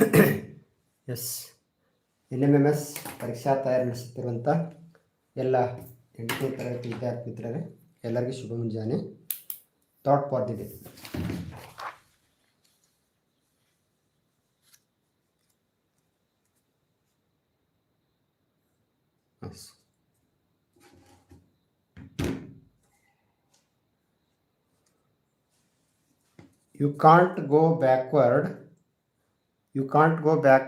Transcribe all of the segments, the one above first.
S. N M M S ಪರೀಕ್ಷಾ ತಯಾರಿ ನಡೆಸುತ್ತಿರುವಂಥ ಎಲ್ಲ ಎಂಟನೇ ತರಗತಿ ವಿದ್ಯಾರ್ಥಿ ಮಿತ್ರರೇ ಎಲ್ಲರಿಗೂ ಶುಭ ಮುಂಜಾನೆ. Thought for the day as you can't go you can't go back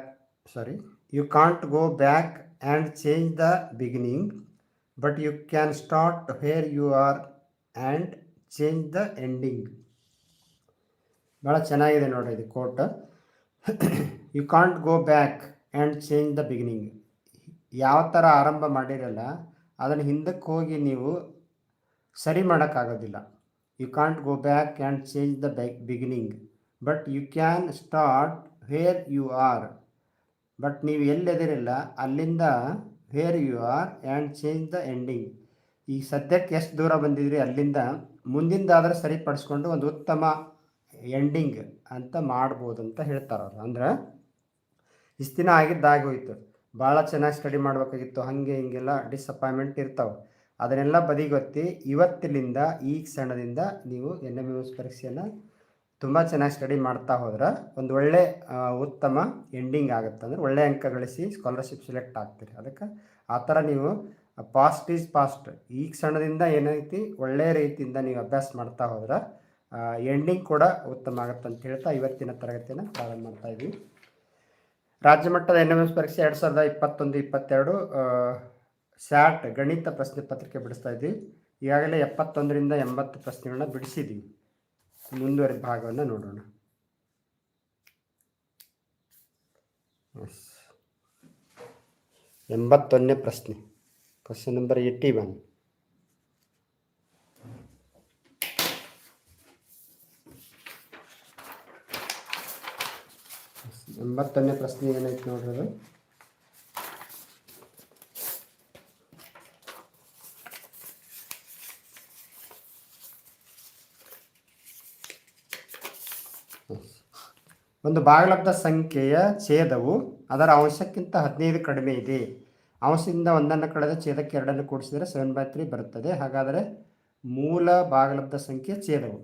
sorry you can't go back and change the beginning but you can start where you are and change the ending ಭಾಳ ಚೆನ್ನಾಗಿದೆ ನೋಡ್ರಿ ಇದು quote you can't go back and change the beginning ಯಾವ ಥರ ಆರಂಭ ಮಾಡಿರಲ್ಲ ಅದನ್ನು ಹಿಂದಕ್ಕೆ ಹೋಗಿ ನೀವು ಸರಿ ಮಾಡೋಕ್ಕಾಗೋದಿಲ್ಲ you can't go back and change the beginning but you can start where you are but ನೀವು ಎಲ್ಲಿದಿರಲ್ಲ ಅಲ್ಲಿಂದ where you are and change the ending ಈ ಸದ್ಯಕ್ಕೆ ಎಷ್ಟು ದೂರ ಬಂದಿದ್ರಿ, ಅಲ್ಲಿಂದ ಮುಂದಿಂದಾದರೆ ಸರಿಪಡಿಸ್ಕೊಂಡು ಒಂದು ಉತ್ತಮ ಎಂಡಿಂಗ್ ಅಂತ ಮಾಡ್ಬೋದು ಅಂತ ಹೇಳ್ತಾರೆ ಅವ್ರು. ಅಂದ್ರೆ ಇಷ್ಟು ದಿನ ಆಗಿದ್ದಾಗೋಯ್ತು ಭಾಳ ಚೆನ್ನಾಗಿ ಸ್ಟಡಿ ಮಾಡಬೇಕಾಗಿತ್ತು. ಹಾಗೆ ಹಿಂಗೆಲ್ಲ ಡಿಸಪಾಯಿಂಟ್ಮೆಂಟ್ ಇರ್ತಾವೆ. ಅದನ್ನೆಲ್ಲ ಬದಿಗೊತ್ತಿ ಇವತ್ತಿನಿಂದ, ಈ ಕ್ಷಣದಿಂದ ನೀವು ಎನ್ ಎಂ ಎಸ್ ಪರೀಕ್ಷೆಯನ್ನು ತುಂಬ ಚೆನ್ನಾಗಿ ಸ್ಟಡಿ ಮಾಡ್ತಾ ಹೋದ್ರೆ ಒಂದು ಒಳ್ಳೆ ಉತ್ತಮ ಎಂಡಿಂಗ್ ಆಗುತ್ತೆ. ಅಂದರೆ ಒಳ್ಳೆ ಅಂಕ ಗಳಿಸಿ ಸ್ಕಾಲರ್ಶಿಪ್ ಸೆಲೆಕ್ಟ್ ಆಗ್ತೀರಿ. ಅದಕ್ಕೆ ಆ ಥರ ನೀವು ಪಾಸ್ಟ್ ಈಸ್ ಪಾಸ್ಟ್ ಈ ಕ್ಷಣದಿಂದ ಏನೈತಿ ಒಳ್ಳೆಯ ರೀತಿಯಿಂದ ನೀವು ಅಭ್ಯಾಸ ಮಾಡ್ತಾ ಹೋದ್ರೆ ಎಂಡಿಂಗ್ ಕೂಡ ಉತ್ತಮ ಆಗುತ್ತೆ ಅಂತ ಹೇಳ್ತಾ ಇವತ್ತಿನ ತರಗತಿಯನ್ನ ಪ್ರಾರಂಭ ಮಾಡ್ತಾ ಇದ್ವಿ. ರಾಜ್ಯ ಮಟ್ಟದ ಎನ್ ಎಂ ಎಸ್ ಪರೀಕ್ಷೆ ಎರಡು ಸಾವಿರದ ಇಪ್ಪತ್ತೊಂದು, ಇಪ್ಪತ್ತೆರಡು ಸ್ಯಾಟ್ ಗಣಿತ ಪ್ರಶ್ನೆ ಪತ್ರಿಕೆ ಬಿಡಿಸ್ತಾ ಇದ್ವಿ. ಈಗಾಗಲೇ ಎಪ್ಪತ್ತೊಂದರಿಂದ ಎಂಬತ್ತು ಪ್ರಶ್ನೆಗಳನ್ನ ಬಿಡಿಸಿದ್ದೀವಿ ಮುಂದುವರಿದ ಭಾಗವನ್ನು ನೋಡೋಣ. ಎಸ್ ಎಂಬತ್ತೊಂದನೇ ಪ್ರಶ್ನೆ. ಕ್ವಶನ್ ನಂಬರ್ ಏಯ್ಟಿ ಒನ್ ಎಂಬತ್ತೊಂದನೇ ಪ್ರಶ್ನೆ ಏನೈತೆ ನೋಡ್ರಿ ಅದು? ಒಂದು ಭಾಗಲಬ್ಧ ಸಂಖ್ಯೆಯ ಛೇದವು ಅದರ ಅಂಶಕ್ಕಿಂತ ಹದಿನೈದು ಕಡಿಮೆ ಇದೆ. ಅಂಶದಿಂದ ಒಂದನ್ನು ಕಳೆದ ಛೇದಕ್ಕೆ ಎರಡನ್ನು ಕೂಡಿಸಿದರೆ ಸೆವೆನ್ ಬೈ ತ್ರೀ ಬರುತ್ತದೆ. ಹಾಗಾದರೆ ಮೂಲ ಭಾಗಲಬ್ಧ ಸಂಖ್ಯೆ ಛೇದವು.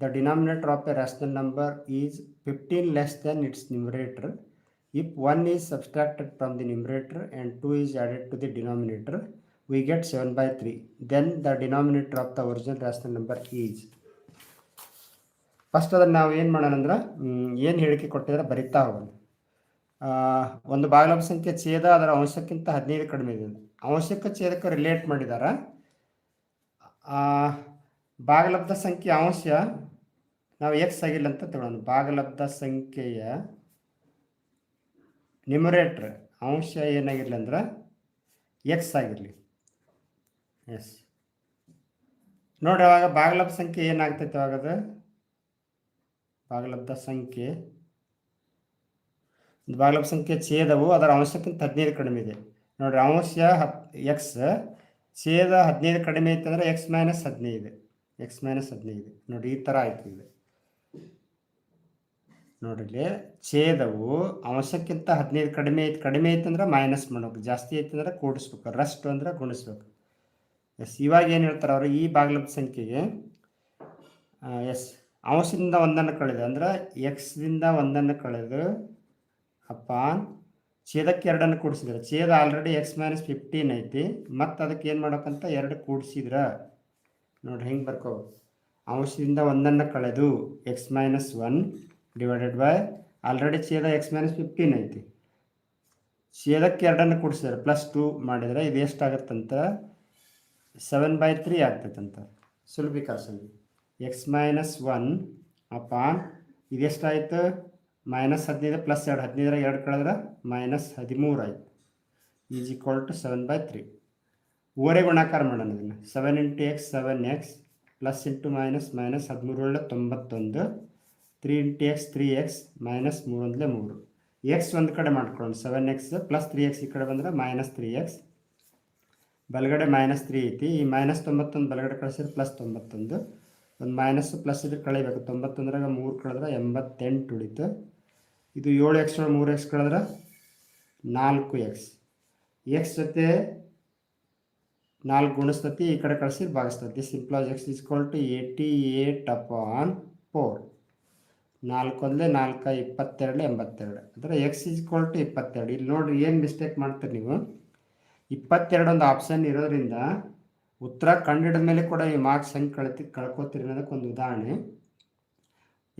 The denominator of a rational number is fifteen less than its numerator if one is subtracted from the numerator and two is added to the denominator we get seven by three then the denominator of the original rational number is first ಅದನ್ನು ನಾವು ಏನು ಮಾಡೋಣ ಅಂದ್ರೆ ಏನು ಹೇಳಿಕೆ ಕೊಟ್ಟಿದ್ರೆ ಬರಿತಾ ಹೋಗೋಣ. ಒಂದು ಭಾಗಲಬ್ಧ ಸಂಖ್ಯೆ ಛೇದ ಅದರ ಅಂಶಕ್ಕಿಂತ ಹದಿನೈದು ಕಡಿಮೆ ಇದೆ ಅಂಶಕ್ಕೆ ಛೇದಕ್ಕೆ ರಿಲೇಟ್ ಮಾಡಿದಾರ. ಆ, ಭಾಗಲಬ್ಧ ಸಂಖ್ಯೆ ಅಂಶ ನಾವು ಎಕ್ಸ್ ಆಗಿಲ್ಲ ಅಂತ ತಗೊಳ್ಳೋಣ ಭಾಗಲಬ್ಧ ಸಂಖ್ಯೆಯ ನ್ಯೂಮರೇಟ್ರ್ ಅಂಶ ಏನಾಗಿರಲಿ ಅಂದ್ರೆ ಎಕ್ಸ್ ಆಗಿರಲಿ. ಎಸ್ ನೋಡಿ ಅವಾಗ ಭಾಗಲಬ್ಧ ಸಂಖ್ಯೆ ಏನಾಗ್ತೈತೆ ಅವಾಗ ಭಾಗಲಬ್ಧ ಸಂಖ್ಯೆ. ಭಾಗಲಬ್ಧ ಸಂಖ್ಯೆ ಛೇದವು, ಅದರ ಅಂಶಕ್ಕಿಂತ ಹದಿನೈದು ಕಡಿಮೆ ಇದೆ. ನೋಡ್ರಿ, ಅಂಶ ಹತ್ ಎಕ್ಸ್ ಛೇದ ಹದಿನೈದು ಕಡಿಮೆ ಇತ್ತಂದ್ರೆ ಎಕ್ಸ್ ಮೈನಸ್ ಹದಿನೈದು ಎಕ್ಸ್ ಮೈನಸ್ ಹದಿನೈದು. ನೋಡಿ ಈ ಥರ ಆಯ್ತು ಇದು. ನೋಡ್ರಿ, ಛೇದವು ಅಂಶಕ್ಕಿಂತ ಹದಿನೈದು ಕಡಿಮೆ ಐತೆ, ಕಡಿಮೆ ಐತಂದ್ರೆ ಮೈನಸ್ ಮಾಡ್ಬೇಕು. ಜಾಸ್ತಿ ಐತಂದ್ರೆ ಕೂಡಿಸ್ಬೇಕು. ರಷ್ಟು ಅಂದ್ರೆ ಗುಣಿಸ್ಬೇಕು. ಎಸ್, ಇವಾಗ ಏನು ಹೇಳ್ತಾರೆ ಅವರು? ಈ ಭಾಗಲಬ್ಧ ಸಂಖ್ಯೆಗೆ ಎಸ್ ಅಂಶದಿಂದ ಒಂದನ್ನು ಕಳೆದು, ಅಂದ್ರೆ ಎಕ್ಸ್ದಿಂದ ಒಂದನ್ನು ಕಳೆದು ಅಪಾನ್ ಛೇದಕ್ಕೆ ಎರಡನ್ನು ಕೂಡಿಸಿದ್ರೆ, ಛೇದ ಆಲ್ರೆಡಿ ಎಕ್ಸ್ ಮೈನಸ್ ಫಿಫ್ಟೀನ್ ಐತಿ, ಮತ್ತು ಅದಕ್ಕೆ ಏನು ಮಾಡೋಕ್ಕಂತ ಎರಡು ಕೂಡಿಸಿದ್ರ. ನೋಡ್ರಿ ಹೆಂಗೆ ಬರ್ಕೋ. ಅಂಶದಿಂದ ಒಂದನ್ನು ಕಳೆದು x minus one divided by already ಛೇದ x minus fifteen ಐತಿ. ಛೇದಕ್ಕೆ ಎರಡನ್ನು ಕೂಡಿಸಿದ್ರೆ ಪ್ಲಸ್ ಟೂ ಮಾಡಿದರೆ ಇದು ಎಷ್ಟಾಗತ್ತಂತ? ಸೆವೆನ್ ಬೈ ತ್ರೀ ಆಗ್ತೈತಂತ. ಸುಲಭೀಕರಿಸೋಣ ಎಕ್ಸ್ ಮೈನಸ್ ಒನ್ ಅಪಾನ್ ಇದೆಷ್ಟಾಯಿತು? ಮೈನಸ್ ಹದಿನೈದು ಪ್ಲಸ್ ಎರಡು, ಹದಿನೈದರ ಎರಡು ಕಳೆದ್ರೆ ಮೈನಸ್ ಹದಿಮೂರು ಆಯ್ತು. Is equal to seven by three. ಓರೆ ಗುಣಾಕಾರ ಮಾಡೋಣ ಇದನ್ನು. Seven into x, seven x plus into minus minus ಹದಿಮೂರು ಒಳ್ಳೆ ತೊಂಬತ್ತೊಂದು. Three into x, three x minus ಮೂರೊಂದಲೇ ಮೂರು. ಎಕ್ಸ್ ಒಂದು ಕಡೆ ಮಾಡ್ಕೊಳ್ಳೋಣ. Seven x plus three x ಈ ಕಡೆ ಬಂದರೆ ಮೈನಸ್ ತ್ರೀ ಎಕ್ಸ್. ಬಲಗಡೆ ಮೈನಸ್ ತ್ರೀ ಐತಿ. ಈ ಮೈನಸ್ ತೊಂಬತ್ತೊಂದು ಬಲಗಡೆ ಕಳಿಸಿದ್ರೆ ಪ್ಲಸ್ ತೊಂಬತ್ತೊಂದು. ಒಂದು ಮೈನಸ್ ಪ್ಲಸ್ ಇದ್ರೆ ಕಳಿಬೇಕು. ತೊಂಬತ್ತೊಂದರಾಗ ಮೂರು ಕಳೆದ್ರೆ ಎಂಬತ್ತೆಂಟು ಉಳಿತು. ಇದು ಏಳು ಎಕ್ಸ್ ಮೂರು ಎಕ್ಸ್ ಕಳೆದ್ರೆ ನಾಲ್ಕು ಎಕ್ಸ್ ಎಕ್ಸ್ ಜೊತೆ ನಾಲ್ಕು ಗುಣಿಸ್ತತಿ, ಈ ಕಡೆ ಕಳಿಸಿ, ಭಾಗಿಸ್ತತಿ. ಸಿಂಪ್ಲಾಸ್ x is equal to eighty eight upon four ನಾಲ್ಕೊಂದಲೇ ನಾಲ್ಕು ಇಪ್ಪತ್ತೆರಡು, ಎಂಬತ್ತೆರಡು. ಅಂದರೆ ಎಕ್ಸ್ ಇಸ್ಕೊಲ್ ಟು ಇಪ್ಪತ್ತೆರಡು. ಇಲ್ಲಿ ನೋಡಿರಿ, ಏನು ಮಿಸ್ಟೇಕ್ ಮಾಡ್ತೀರಿ ನೀವು? ಇಪ್ಪತ್ತೆರಡು ಒಂದು ಆಪ್ಷನ್ ಇರೋದ್ರಿಂದ ಉತ್ತರ ಕಂಡಿಡಿದ ಮೇಲೆ ಕೂಡ ಈ ಮಾರ್ಕ್ಸ್ ಹೆಂಗೆ ಕಳ್ತಿ, ಕಳ್ಕೊತೀರಿ ಅನ್ನೋದಕ್ಕೆ ಒಂದು ಉದಾಹರಣೆ.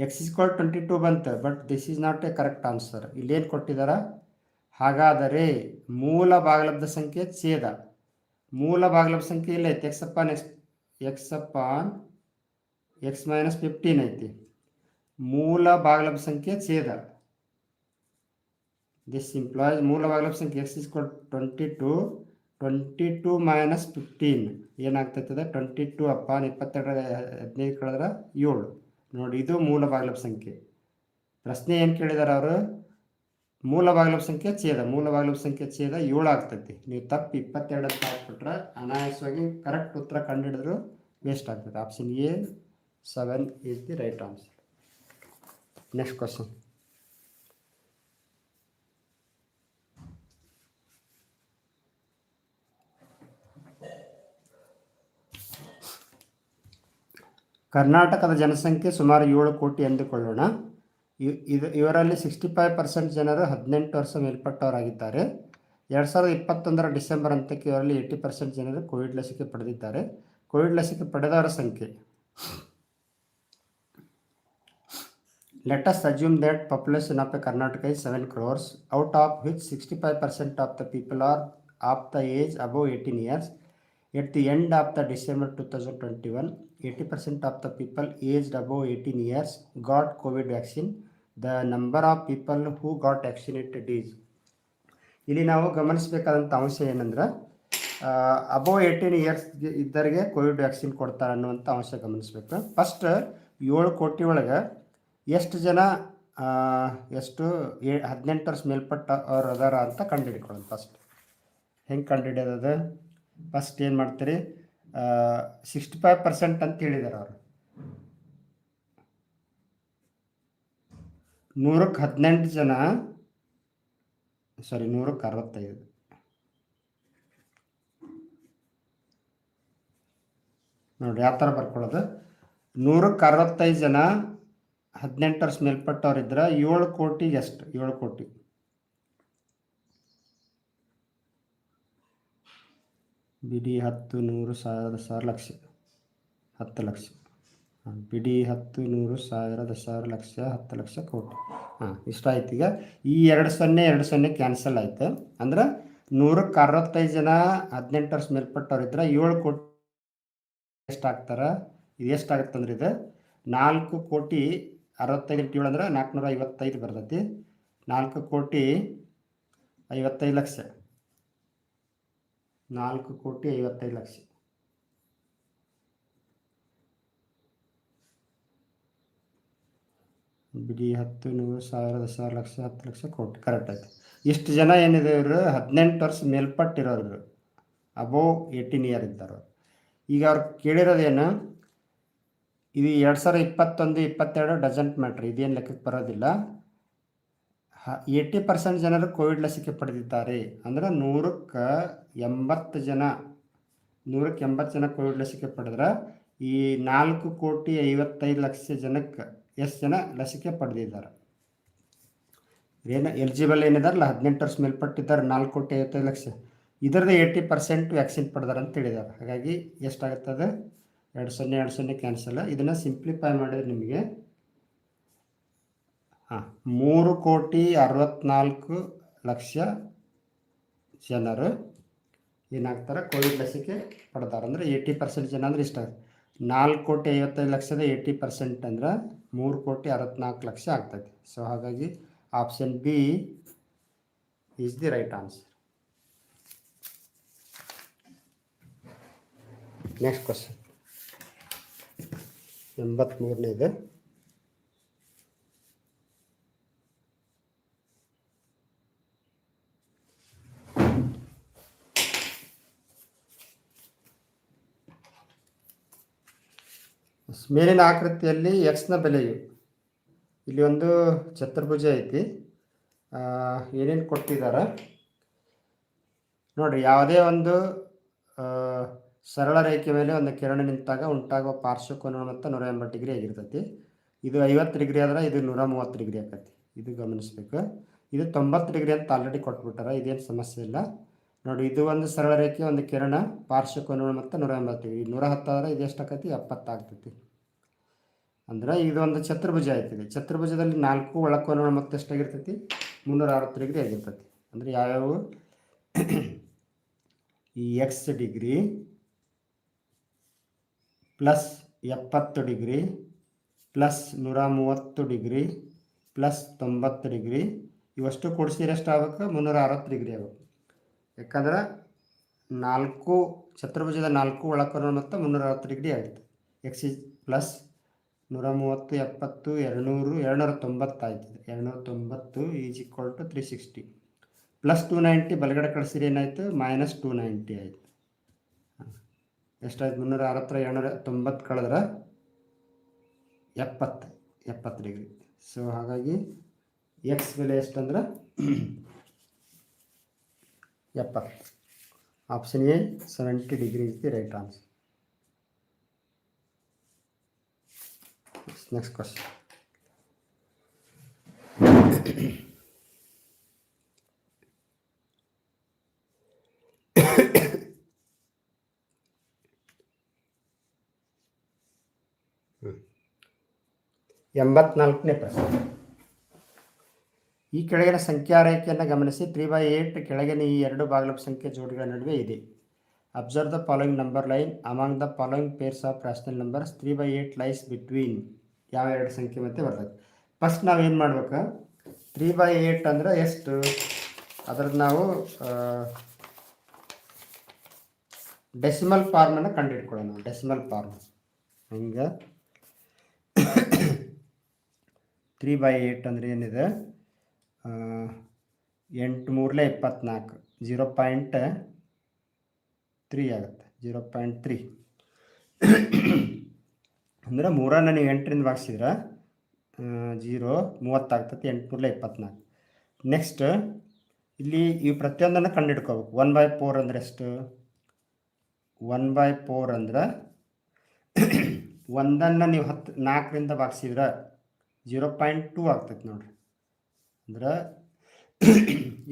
X is equal twenty two ಬಂತು but this is not a correct answer ಇಲ್ಲೇನು ಕೊಟ್ಟಿದಾರ? ಹಾಗಾದರೆ ಮೂಲ ಭಾಗಲಬ್ಧ ಸಂಖ್ಯೆ ಛೇದ. ಮೂಲ ಭಾಗಲಬ್ಧ ಸಂಖ್ಯೆ ಇಲ್ಲ ಐತಿ? X upon x x upon x minus fifteen ಐತಿ. ಮೂಲ ಭಾಗಲಬ್ಧ ಸಂಖ್ಯೆ ಛೇದ. ದಿಸ್ ಇಂಪ್ಲಾಯ್ಸ್ ಮೂಲ ಭಾಗಲಬ್ಧ ಸಂಖ್ಯೆ x is equal twenty two twenty two minus fifteen ಏನಾಗ್ತೈತದ? Twenty two upon ಇಪ್ಪತ್ತೆರಡು ಹದಿನೈದು ಕಳೆದ್ರೆ ಏಳು. ನೋಡಿ, ಇದು ಮೂಲ ಬಾಗಿಲ ಸಂಖ್ಯೆ. ಪ್ರಶ್ನೆ ಏನು ಕೇಳಿದಾರೆ ಅವರು? ಮೂಲ ಬಾಗಿಲ ಸಂಖ್ಯೆ ಛೇದ. ಮೂಲ ಬಾಗಿಲ ಸಂಖ್ಯೆ ಛೇದ ಏಳು ಆಗ್ತೈತಿ. ನೀವು ತಪ್ಪು ಇಪ್ಪತ್ತೆರಡು ಅಂತ ಹಾಕ್ಬಿಟ್ರೆ ಅನಾಯಾಸವಾಗಿ ಕರೆಕ್ಟ್ ಉತ್ತರ ಕಂಡುಹಿಡಿದ್ರು ವೇಸ್ಟ್ ಆಗ್ತದೆ option A seven is the right answer next question ಕರ್ನಾಟಕದ ಜನಸಂಖ್ಯೆ ಸುಮಾರು ಏಳು ಕೋಟಿ ಎಂದುಕೊಳ್ಳೋಣ. ಇದು ಇವರಲ್ಲಿ ಸಿಕ್ಸ್ಟಿ ಫೈವ್ ಪರ್ಸೆಂಟ್ ಜನರು ಹದಿನೆಂಟು ವರ್ಷ ಮೇಲ್ಪಟ್ಟವರಾಗಿದ್ದಾರೆ. ಎರಡು ಸಾವಿರದ ಇಪ್ಪತ್ತೊಂದರ ಡಿಸೆಂಬರ್ ಅಂತಕ್ಕೆ ಇವರಲ್ಲಿ ಏಯ್ಟಿ ಪರ್ಸೆಂಟ್ ಜನರು ಕೋವಿಡ್ ಲಸಿಕೆ ಪಡೆದಿದ್ದಾರೆ. ಕೋವಿಡ್ ಲಸಿಕೆ ಪಡೆದವರ ಸಂಖ್ಯೆ. Let us assume that population seven crores out of 7 sixty five percent which 65% are of the age of eighteen years at 18 end of the December of the twenty 2021, 80% of the people aged above 18 years got COVID vaccine. The number of people who got vaccinated is, ಇಲ್ಲಿ ನಾವು ಗಮನಿಸಬೇಕಾದಂಥ ಅಂಶ ಏನಂದ್ರೆ above eighteen years ಇದ್ದರಿಗೆ Covid vaccine ಕೊಡ್ತಾರೆ ಅನ್ನುವಂಥ ಅಂಶ ಗಮನಿಸಬೇಕು. ಫಸ್ಟ್ ಏಳು ಕೋಟಿ ಒಳಗೆ ಎಷ್ಟು ಜನ ಎಷ್ಟು ಏ ಹದಿನೆಂಟು ವರ್ಷ ಮೇಲ್ಪಟ್ಟ ಅವ್ರು ಅದಾರ ಅಂತ ಕಂಡುಹಿಡ್ಕೊಳ್ಳೋದು ಫಸ್ಟ್ ಹೆಂಗೆ ಕಂಡುಹಿಡಿಯೋದು ಫಸ್ಟ್ ಏನು ಮಾಡ್ತೀರಿ? ಸಿಕ್ಸ್ಟಿ ಫೈವ್ ಪರ್ಸೆಂಟ್ ಅಂತ ಹೇಳಿದ್ದಾರೆ ಅವರು. ನೂರಕ್ಕೆ ಹದಿನೆಂಟು ಜನ ಸಾರಿ ನೂರಕ್ಕೆ ಅರವತ್ತೈದು. ನೋಡಿ ಯಾವ ಥರ ಬರ್ಕೊಳ್ಳೋದು? ನೂರಕ್ಕೆ ಅರವತ್ತೈದು ಜನ ಹದಿನೆಂಟು ವರ್ಷ ಮೇಲ್ಪಟ್ಟವ್ರಿದ್ರೆ ಏಳು ಕೋಟಿ ಎಷ್ಟು? ಏಳು ಕೋಟಿ. ಬಿಡಿ ಹತ್ತು ನೂರು ಸಾವಿರ ಸಾವಿರ ಲಕ್ಷ. ಹತ್ತು ಲಕ್ಷ. ಹಾಂ, ಬಿಡಿ ಹತ್ತು ನೂರು ಸಾವಿರ ದಶಾವರ ಲಕ್ಷ, ಹತ್ತು ಲಕ್ಷ ಕೋಟಿ. ಹಾಂ, ಇಷ್ಟ ಆಯ್ತು ಈಗ. ಈ ಎರಡು ಸೊನ್ನೆ ಎರಡು ಸೊನ್ನೆ ಕ್ಯಾನ್ಸಲ್ ಆಯ್ತು. ಅಂದ್ರೆ ನೂರಕ್ಕೆ ಅರವತ್ತೈದು ಜನ ಹದಿನೆಂಟು ವರ್ಷ ಮೇಲ್ಪಟ್ಟವ್ರಿದ್ರೆ ಏಳು ಕೋಟಿ ಎಷ್ಟು ಆಗ್ತಾರೆ? ಇದು ಎಷ್ಟಾಗುತ್ತೆ ಅಂದ್ರೆ ಇದು ನಾಲ್ಕು ಕೋಟಿ ಅರವತ್ತೈದು ಇಂಟು ಏಳು ಅಂದ್ರೆ ನಾಲ್ಕುನೂರ ಐವತ್ತೈದು ಬರ್ತೈತಿ. ನಾಲ್ಕು ಕೋಟಿ ಐವತ್ತೈದು ಲಕ್ಷ. ನಾಲ್ಕು ಕೋಟಿ ಐವತ್ತೈದು ಲಕ್ಷ. ಬಿಡಿ ಹತ್ತು ನೂರು ಸಾವಿರ ದಶ ಲಕ್ಷ, ಹತ್ತು ಲಕ್ಷ ಕೋಟಿ. ಕರೆಕ್ಟ್ ಆಯ್ತು. ಇಷ್ಟು ಜನ ಏನಿದೆ ಇವರು? ಹದಿನೆಂಟು ವರ್ಷ ಮೇಲ್ಪಟ್ಟಿರೋರು ಅಬೋ ಅಬೋವ್ ಏಯ್ಟೀನ್ ಇಯರ್ ಇದ್ದಾರೆ ಈಗ ಅವ್ರು ಕೇಳಿರೋದೇನು? ಇದು ಎರಡು ಸಾವಿರ ಇಪ್ಪತ್ತೊಂದು, ಇಪ್ಪತ್ತೆರಡು ಡಜಂಟ್ ಮ್ಯಾಟ್ರ್ ಇದೇನು ಲೆಕ್ಕಕ್ಕೆ ಬರೋದಿಲ್ಲ. ಏಯ್ಟಿ ಪರ್ಸೆಂಟ್ ಜನರು ಕೋವಿಡ್ ಲಸಿಕೆ ಪಡೆದಿದ್ದಾರೆ. ಅಂದ್ರೆ ನೂರಕ್ಕೆ ಎಂಬತ್ತು ಜನ, ನೂರಕ್ಕೆ ಎಂಬತ್ತು ಜನ ಕೋವಿಡ್ ಲಸಿಕೆ ಪಡೆದ್ರೆ ಈ ನಾಲ್ಕು ಕೋಟಿ ಐವತ್ತೈದು ಲಕ್ಷ ಜನಕ್ಕೆ ಎಷ್ಟು ಜನ ಲಸಿಕೆ ಪಡೆದಿದ್ದಾರೆ. ಏನು ಎಲಿಜಿಬಲ್ ಏನಿದಾರಲ್ಲ, ಹದಿನೆಂಟು ವರ್ಷ ಮೇಲ್ಪಟ್ಟಿದ್ದಾರೆ, ನಾಲ್ಕು ಕೋಟಿ ಐವತ್ತೈದು ಲಕ್ಷ. ಇದರದ್ದು ಏಯ್ಟಿ ಪರ್ಸೆಂಟ್ ವ್ಯಾಕ್ಸಿನ್ ಪಡೆದಾರೆ ಅಂತ ಹೇಳಿದ್ದಾರೆ ಹಾಗಾಗಿ ಎಷ್ಟಾಗುತ್ತದೆ ಎರಡು ಸೊನ್ನೆ ಎರಡು ಸೊನ್ನೆ ಕ್ಯಾನ್ಸಲ್ ಇದನ್ನು ಸಿಂಪ್ಲಿಫೈ ಮಾಡಿದ್ರೆ ನಿಮಗೆ ಹಾಂ, ಮೂರು ಕೋಟಿ ಅರವತ್ನಾಲ್ಕು ಲಕ್ಷ ಜನರು ಏನಾಗ್ತಾರೆ ಕೋವಿಡ್ ಲಸಿಕೆ ಪಡ್ತಾರೆ ಅಂದರೆ ಏಯ್ಟಿ ಪರ್ಸೆಂಟ್ ಜನ ಅಂದರೆ ಇಷ್ಟ. ನಾಲ್ಕು ಕೋಟಿ ಐವತ್ತೈದು ಲಕ್ಷದ ಏಯ್ಟಿ ಪರ್ಸೆಂಟ್ ಅಂದ್ರೆ ಮೂರು ಕೋಟಿ ಅರವತ್ನಾಲ್ಕು ಲಕ್ಷ ಆಗ್ತೈತಿ. ಸೊ ಹಾಗಾಗಿ option B is the right answer next question ಎಂಬತ್ತ್ಮೂರನೇದು ಮೇಲಿನ ಆಕೃತಿಯಲ್ಲಿ ಎಕ್ಸ್ನ ಬೆಲೆಯು. ಇಲ್ಲಿ ಒಂದು ಚತುರ್ಭುಜ ಐತಿ. ಏನೇನು ಕೊಟ್ಟಿದ್ದಾರೆ ನೋಡಿರಿ, ಯಾವುದೇ ಒಂದು ಸರಳ ರೇಖೆ ಮೇಲೆ ಒಂದು ಕಿರಣ ನಿಂತಾಗ ಉಂಟಾಗುವ ಪಾರ್ಶ್ವಕೋನ ಮತ್ತು ನೂರ ಎಂಬತ್ತು ಡಿಗ್ರಿ ಆಗಿರ್ತೈತಿ. ಇದು ಐವತ್ತು ಡಿಗ್ರಿ ಆದ್ರೆ ಇದು ನೂರ ಮೂವತ್ತು ಡಿಗ್ರಿ ಆಕತಿ. ಇದು ಗಮನಿಸ್ಬೇಕು. ಇದು ತೊಂಬತ್ತು ಡಿಗ್ರಿ ಅಂತ ಆಲ್ರೆಡಿ ಕೊಟ್ಬಿಟ್ಟಾರ, ಇದೇನು ಸಮಸ್ಯೆ ಇಲ್ಲ. ನೋಡಿ, ಇದು ಒಂದು ಸರಳ ರೇಖೆ ಒಂದು ಕಿರಣ ಪಾರ್ಶ್ವಕೋನ ಮತ್ತು ನೂರ ಎಂಬತ್ತು ಈ ನೂರ ಹತ್ತಾದ್ರೆ ಇದು ಎಷ್ಟಾಕತಿ ಎಪ್ಪತ್ತಾಗ್ತೈತಿ. ಅಂದ್ರೆ ಇದು ಒಂದು ಚತುರ್ಭುಜ ಆಯ್ತಿದೆ. ಚತುರ್ಭುಜದಲ್ಲಿ ನಾಲ್ಕು ಒಳಕೋನಗಳು ಮತ್ತೆ ಎಷ್ಟಾಗಿರ್ತೈತಿ ಮುನ್ನೂರ ಅರವತ್ತು ಡಿಗ್ರಿ ಆಗಿರ್ತೈತಿ. ಅಂದರೆ ಯಾವ್ಯಾವ? ಈ ಎಕ್ಸ್ ಡಿಗ್ರಿ ಪ್ಲಸ್ ಎಪ್ಪತ್ತು ಡಿಗ್ರಿ ಪ್ಲಸ್ ನೂರ ಮೂವತ್ತು ಡಿಗ್ರಿ ಪ್ಲಸ್ ತೊಂಬತ್ತು ಡಿಗ್ರಿ. ಇವಷ್ಟು ಕೂಡಿಸಿದ್ರೆ ಎಷ್ಟು ಮುನ್ನೂರ ಅರವತ್ತು ಡಿಗ್ರಿ ಆಗ್ಬೇಕು. ಯಾಕಂದ್ರೆ ನಾಲ್ಕು ಚತುರ್ಭುಜದ ನಾಲ್ಕು ಒಳಕೋನ ಮತ್ತು ಮುನ್ನೂರ ಅರವತ್ತು ಡಿಗ್ರಿ ಆಯಿತು. ಎಕ್ಸ್ ಪ್ಲಸ್ ನೂರ ಮೂವತ್ತು ಎಪ್ಪತ್ತು, ಎರಡುನೂರು ಎರಡುನೂರ ತೊಂಬತ್ತು ಆಯ್ತದೆ ಎರಡುನೂರ ತೊಂಬತ್ತು is equal to three sixty plus two ninety ಬಲಗಡೆ ಕಳಿಸಿರಿ ಏನಾಯಿತು? ಮೈನಸ್ ಟೂ ನೈಂಟಿ ಆಯಿತು. ಎಷ್ಟಾಯ್ತು? ಮುನ್ನೂರ ಅರವತ್ತರ ಎರಡುನೂರ ತೊಂಬತ್ತು ಕಳೆದ್ರೆ ಎಪ್ಪತ್ತು ಎಪ್ಪತ್ತು ಡಿಗ್ರಿ. ಸೊ ಹಾಗಾಗಿ ಎಕ್ಸ್ ಬೆಲೆ ಎಷ್ಟಂದ್ರೆ? ಎಪ್ಪತ್ತು option A seventy degree is the right answer next question ಎಂಬತ್ನಾಲ್ಕನೇ ಪ್ರಶ್ನೆ ಈ ಕೆಳಗಿನ ಸಂಖ್ಯಾ ರೇಖೆಯನ್ನು ಗಮನಿಸಿ. ತ್ರೀ ಬೈ ಏಟ್ ಕೆಳಗಿನ ಈ ಎರಡು ಬಾಗಿಲು ಸಂಖ್ಯೆ ಜೋಡಿಗಳ ನಡುವೆ ಇದೆ. Observe the following number line among the following pairs of rational numbers three by eight lies between ಯಾವ ಎರಡು ಸಂಖ್ಯೆ ಮತ್ತೆ ಬರ್ತದೆ. ಫಸ್ಟ್ ನಾವು ಏನು ಮಾಡ್ಬೇಕು? ತ್ರೀ ಬೈ ಏಟ್ ಅಂದ್ರೆ ಎಷ್ಟು? ಅದ್ರದ್ದು ನಾವು ಡೆಸಿಮಲ್ ಫಾರ್ಮನ್ನು ಕಂಡುಹಿಡ್ಕೊಳ್ಳೋಣ ಡೆಸಿಮಲ್ ಫಾರ್ಮ್ ಹಿಂಗೆ? ತ್ರೀ ಬೈ ಏಟ್ ಅಂದರೆ ಏನಿದೆ? ಎಂಟು ಮೂರಲೇ ಇಪ್ಪತ್ನಾಲ್ಕು. ಜೀರೋ ಪಾಯಿಂಟ್ ತ್ರೀ ಆಗುತ್ತೆ. ಜೀರೋ ಪಾಯಿಂಟ್ ತ್ರೀ ಅಂದರೆ ಮೂರನ್ನು ನೀವು ಎಂಟರಿಂದ ಭಾಗಿಸಿದ್ರೆ ಜೀರೋ ಮೂವತ್ತಾಗ್ತದೆ ಎಂಟು ಮೂರಲೇ ಇಪ್ಪತ್ನಾಲ್ಕು. ನೆಕ್ಸ್ಟ್ ಇಲ್ಲಿ ಈ ಪ್ರತಿಯೊಂದನ್ನು ಕಂಡುಹಿಡ್ಕೋಬೇಕು ಒನ್ ಬೈ ಫೋರ್ ಅಂದರೆ ಎಷ್ಟು? ಒನ್ ಬೈ ಫೋರ್ ಅಂದ್ರೆ ಒಂದನ್ನು ನೀವು ಹತ್ತು ನಾಲ್ಕರಿಂದ ಭಾಗಿಸಿದ್ರೆ ಜೀರೋ ಪಾಯಿಂಟ್ ಟೂ ಆಗ್ತೈತೆ ನೋಡ್ರಿ. ಅಂದ್ರೆ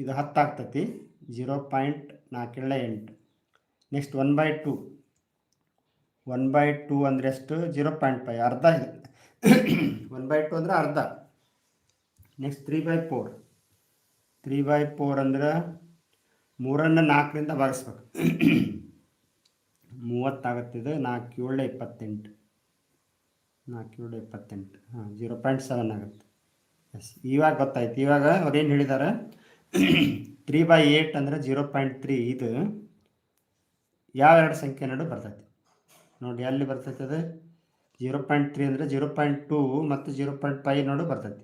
ಇದು ಹತ್ತು ಆಗ್ತೈತಿ. ಜೀರೋ ಪಾಯಿಂಟ್ ನಾಲ್ಕೇಳ ಎಂಟು. Next one by two one by two ಅಂದರೆ ಎಷ್ಟು? ಜೀರೋ ಪಾಯಿಂಟ್ ಫೈವ್ ಅರ್ಧ ಇದೆ. ಒನ್ ಬೈ ಟು ಅಂದರೆ ಅರ್ಧ. Next three by four three by four ಅಂದ್ರೆ ಮೂರನ್ನು ನಾಲ್ಕರಿಂದ ಭಾಗಿಸ್ಬೇಕು. ಮೂವತ್ತಾಗುತ್ತಿದೆ ನಾಲ್ಕು ಏಳು ಇಪ್ಪತ್ತೆಂಟು. ನಾಲ್ಕು ಏಳು ಇಪ್ಪತ್ತೆಂಟು. ಹಾಂ ಜೀರೋ ಪಾಯಿಂಟ್ ಸೆವೆನ್ ಆಗುತ್ತೆ. ಎಸ್ ಇವಾಗ ಗೊತ್ತಾಯ್ತು. ಇವಾಗ ಅವ್ರೇನು ಹೇಳಿದ್ದಾರೆ ತ್ರೀ ಬೈ ಏಟ್ ಅಂದರೆ ಜೀರೋ ಪಾಯಿಂಟ್ ತ್ರೀ ಇದು ಯಾವ ಎರಡು ಸಂಖ್ಯೆ ನಡು ಬರ್ತೈತಿ. ನೋಡಿ, ಎಲ್ಲಿ ಬರ್ತೈತೆ ಅದು? ಜೀರೋ ಪಾಯಿಂಟ್ ತ್ರೀ ಅಂದರೆ ಜೀರೋ ಪಾಯಿಂಟ್ ಟೂ ಮತ್ತು ಜೀರೋ ಪಾಯಿಂಟ್ ಫೈವ್ ನೋಡು ಬರ್ತೈತಿ.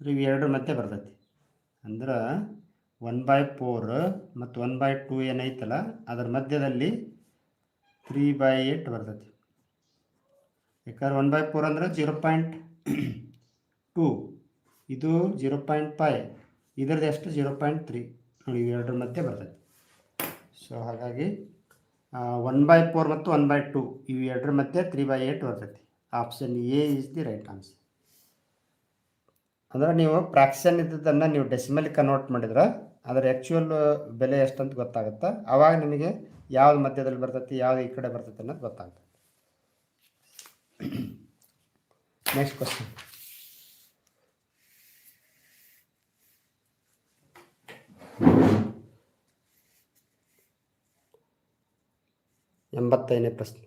ಅಂದ್ರೆ ಎರಡು ಮತ್ತೆ ಬರ್ತೈತಿ. ಅಂದ್ರೆ ಒನ್ ಬೈ ಫೋರ್ ಮತ್ತು ಒನ್ ಬೈ ಟೂ ಏನೈತಲ್ಲ, ಅದರ ಮಧ್ಯದಲ್ಲಿ ತ್ರೀ ಬೈ ಏಟ್ ಬರ್ತೈತಿ. ಯಾಕಂದ್ರೆ ಒನ್ ಬೈ ಫೋರ್ ಅಂದರೆ ಜೀರೋ ಪಾಯಿಂಟ್ ಟೂ ಇದು ಜೀರೋ ಪಾಯಿಂಟ್ ಫೈವ್ ಇದರದ್ದು ಎಷ್ಟು? ಜೀರೋ ಪಾಯಿಂಟ್ ತ್ರೀ ನೋಡಿ ಇವೆರಡರ ಮಧ್ಯೆ ಬರ್ತೈತಿ ಸೊ ಹಾಗಾಗಿ ಒನ್ ಬೈ ಫೋರ್ ಮತ್ತು ಒನ್ ಬೈ ಟೂ ಇವು ಎರಡರ ಮಧ್ಯೆ ತ್ರೀ ಬೈ ಏಟ್ ಬರ್ತೈತಿ. Option A is the right answer ಅಂದರೆ ನೀವು ಫ್ರಾಕ್ಷನ್ ಇದ್ದದನ್ನು ನೀವು ಡೆಸಿಮಲ್ ಕನ್ವರ್ಟ್ ಮಾಡಿದ್ರೆ ಅದರ ಆ್ಯಕ್ಚುಯಲ್ ಬೆಲೆ ಎಷ್ಟಂತ ಗೊತ್ತಾಗುತ್ತೆ? ಆವಾಗ ನಿಮಗೆ ಯಾವ್ದು ಮಧ್ಯದಲ್ಲಿ ಬರ್ತೈತಿ, ಯಾವ್ದು ಈ ಕಡೆ ಬರ್ತೈತಿ ಅನ್ನೋದು ಗೊತ್ತಾಗುತ್ತೆ ನೆಕ್ಸ್ಟ್ ಕ್ವಶನ್ ಎಂಬತ್ತೈದನೇ ಪ್ರಶ್ನೆ.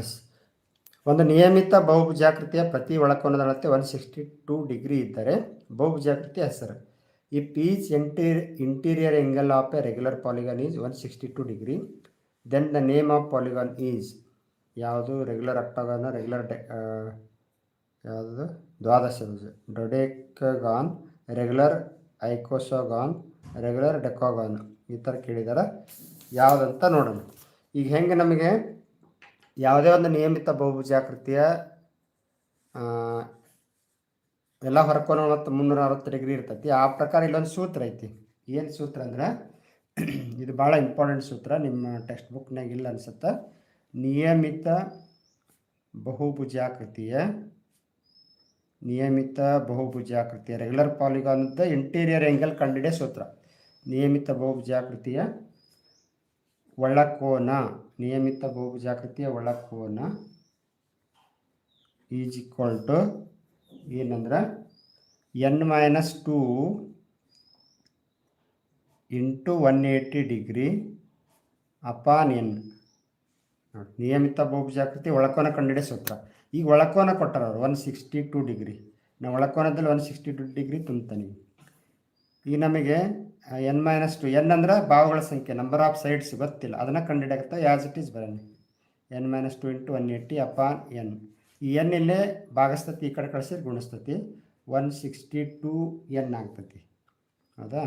ಎಸ್. ಒಂದು ನಿಯಮಿತ ಬಹುಭುಜಾಕೃತಿಯ ಪ್ರತಿ ಒಳಕೋನದ ಅಳತೆ ಒನ್ ಸಿಕ್ಸ್ಟಿ ಟೂ ಡಿಗ್ರಿ ಇದ್ದರೆ ಬಹುಭುಜಾಕೃತಿಯ ಹೆಸರು. ಈ peach interior interior angle of a regular polygon is one sixty two degree. Then the name of polygon is ಯಾವುದು? ರೆಗ್ಯುಲರ್ ಅಕ್ಟಾಗಾನ್ ರೆಗ್ಯುಲರ್ ಯಾವುದು? ದ್ವಾದಶಭುಜ dodecagon, regular icosagon, regular decagon. ಈ ಥರ ಕೇಳಿದಾರೆ. ಯಾವುದಂತ ನೋಡೋಣ. ಈಗ ಹೆಂಗೆ ನಮಗೆ ಯಾವುದೇ ಒಂದು ನಿಯಮಿತ ಬಹುಭುಜಾಕೃತಿಯ ಎಲ್ಲ ಹೊರಕೋನ ಮತ್ತು ಮುನ್ನೂರ ಅರವತ್ತು ಡಿಗ್ರಿ ಇರ್ತೈತಿ. ಆ ಪ್ರಕಾರ ಇಲ್ಲೊಂದು ಸೂತ್ರ ಐತಿ. ಏನು ಸೂತ್ರ ಅಂದ್ರೆ, ಇದು ಭಾಳ ಇಂಪಾರ್ಟೆಂಟ್ ಸೂತ್ರ. ನಿಮ್ಮ ಟೆಕ್ಸ್ಟ್ ಬುಕ್ನಾಗ ಇಲ್ಲ ಅನಿಸುತ್ತೆ. ನಿಯಮಿತ ಬಹುಭುಜಾಕೃತಿಯ ನಿಯಮಿತ ಬಹುಭುಜಾಕೃತಿಯ ರೆಗ್ಯುಲರ್ ಪಾಲಿಗಾನ್ ಇಂಟೀರಿಯರ್ ಎಂಗಲ್ ಕಂಡಿಡಿಯ ಸೂತ್ರ. ನಿಯಮಿತ ಬಹುಭುಜಾಕೃತಿಯ ಒಳಕೋನ, ನಿಯಮಿತ ಬಹುಭುಜಾಕೃತಿಯ ಒಳಕೋನ ಈಸ್ ಈಕ್ವಲ್ ಟು ಏನಂದ್ರೆ n minus two into one eighty degree upon n ನಿಯಮಿತ ಬಹುಭುಜಾಕೃತಿ ಒಳಕೋನ ಕಂಡಿಡಿಯ ಸೂತ್ರ. ಈಗ ಒಳಕೋನ ಕೊಟ್ಟಾರ ಅವ್ರು ಒನ್ ಸಿಕ್ಸ್ಟಿ ಟು ಡಿಗ್ರಿ. ನಾವು ಒಳಕೋನದಲ್ಲಿ ಒನ್ ಸಿಕ್ಸ್ಟಿ ಟು ಡಿಗ್ರಿ ತುಂಬ್ತಾನೆ. ಈಗ ನಮಗೆ ಎನ್ ಮೈನಸ್ ಟು ಎನ್ ಅಂದ್ರೆ ಭಾವಗಳ ಸಂಖ್ಯೆ ನಂಬರ್ ಆಫ್ ಸೈಡ್ಸ್ ಗೊತ್ತಿಲ್ಲ. ಅದನ್ನು ಕಂಡುಹಿಡಿಯಕತ್ತ ಯಾಸ್ ಇಟ್ ಈಸ್ ಬರೋಣ n minus two into one eighty upon n ಈ ಎನ್ ಇಲ್ಲೇ ಭಾಗಸ್ತತಿ ಈ ಕಡೆ ಕಳಿಸಿದ್ರೆ ಗುಣಿಸ್ತತಿ. ಒನ್ ಸಿಕ್ಸ್ಟಿ ಟು ಎನ್ ಆಗ್ತತಿ. ಹೌದಾ?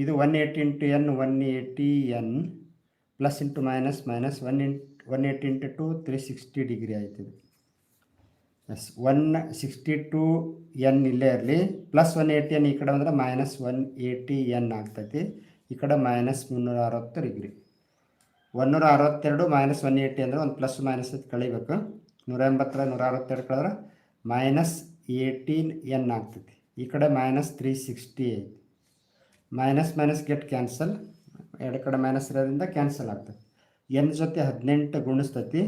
ಇದು one eighty into n one eighty n plus into minus minus one into one eighty into two three sixty degree ಆಯ್ತಿದೆ. Yes one sixty two n ಇಲ್ಲೇ ಇರಲಿ. ಪ್ಲಸ್ ಒನ್ ಏಯ್ಟಿ ಎನ್ ಈ ಕಡೆ ಬಂದರೆ minus one eighty n ಆಗ್ತೈತಿ. ಈ ಕಡೆ minus ಮುನ್ನೂರ ಅರವತ್ತು ಡಿಗ್ರಿ ಒನ್ನೂರ ಅರವತ್ತೆರಡು ಮೈನಸ್ ಒನ್ ಏಯ್ಟಿ ಅಂದರೆ ಒಂದು ಪ್ಲಸ್ ಮೈನಸ್ ಕಳಿಬೇಕು. ನೂರ ಎಂಬತ್ತರ ನೂರ ಅರವತ್ತೆರಡು ಕಳೆದ್ರೆ ಮೈನಸ್ ಏಯ್ಟೀನ್ ಎನ್ ಆಗ್ತೈತಿ. ಈ ಕಡೆ ಮೈನಸ್ ತ್ರೀ ಸಿಕ್ಸ್ಟಿ ಐತಿ. ಮೈನಸ್ ಮೈನಸ್ ಗೆಟ್ ಕ್ಯಾನ್ಸಲ್ ಎರಡು ಕಡೆ ಮೈನಸ್ ಇರೋದ್ರಿಂದ ಕ್ಯಾನ್ಸಲ್ ಆಗ್ತದೆ ಎನ್ ಜೊತೆ ಹದಿನೆಂಟು ಗುಣಿಸ್ತತಿ,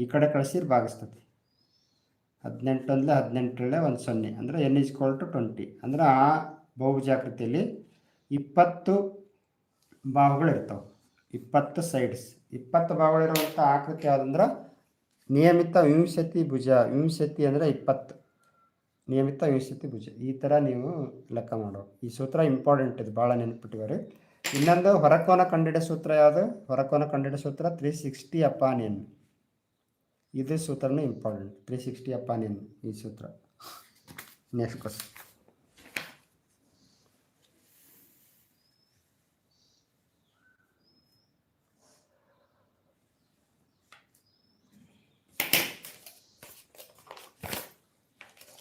ಈ ಕಡೆ ಕಳಿಸಿರಿ ಭಾಗಿಸ್ತತಿ. ಹದಿನೆಂಟು ಅಂದರೆ ಹದಿನೆಂಟರಲ್ಲೇ ಒಂದು ಸೊನ್ನೆ, ಅಂದರೆ n is equal to twenty. ಅಂದರೆ ಆ ಬಹುಭುಜಾಕೃತಿಯಲ್ಲಿ ಇಪ್ಪತ್ತು ಬಾಹುಗಳು ಇರ್ತಾವೆ ಇಪ್ಪತ್ತು ಸೈಡ್ಸ್. ಇಪ್ಪತ್ತು ಬಾಹುಗಳಿರುವಂಥ ಆಕೃತಿ ಯಾವುದಂದ್ರೆ, ನಿಯಮಿತ ವಿಂಶತಿ ಭುಜ. ವಿಂಶತಿ ಅಂದರೆ ಇಪ್ಪತ್ತು. ನಿಯಮಿತ ವಿಂಶತಿ ಭುಜ. ಈ ಥರ ನೀವು ಲೆಕ್ಕ ಮಾಡೋ ಈ ಸೂತ್ರ ಇಂಪಾರ್ಟೆಂಟ್ ಇದು, ಭಾಳ ನೆನ್ಪಿಟ್ಟಿದ್ದಾರೆ ಇನ್ನೊಂದು ಹೊರಕೋನ ಕಂಡಿಡಿಯೋ ಸೂತ್ರ ಯಾವುದು? ಹೊರಕೋನ ಕಂಡಿಡಿಯೋ ಸೂತ್ರ ತ್ರೀ ಸಿಕ್ಸ್ಟಿ ಅಪಾನ್ ಎನ್ ಇದು ಸೂತ್ರನೂ important three sixty upon n ಈ ಸೂತ್ರ. ನೆಕ್ಸ್ಟ್ ಕ್ವಶನ್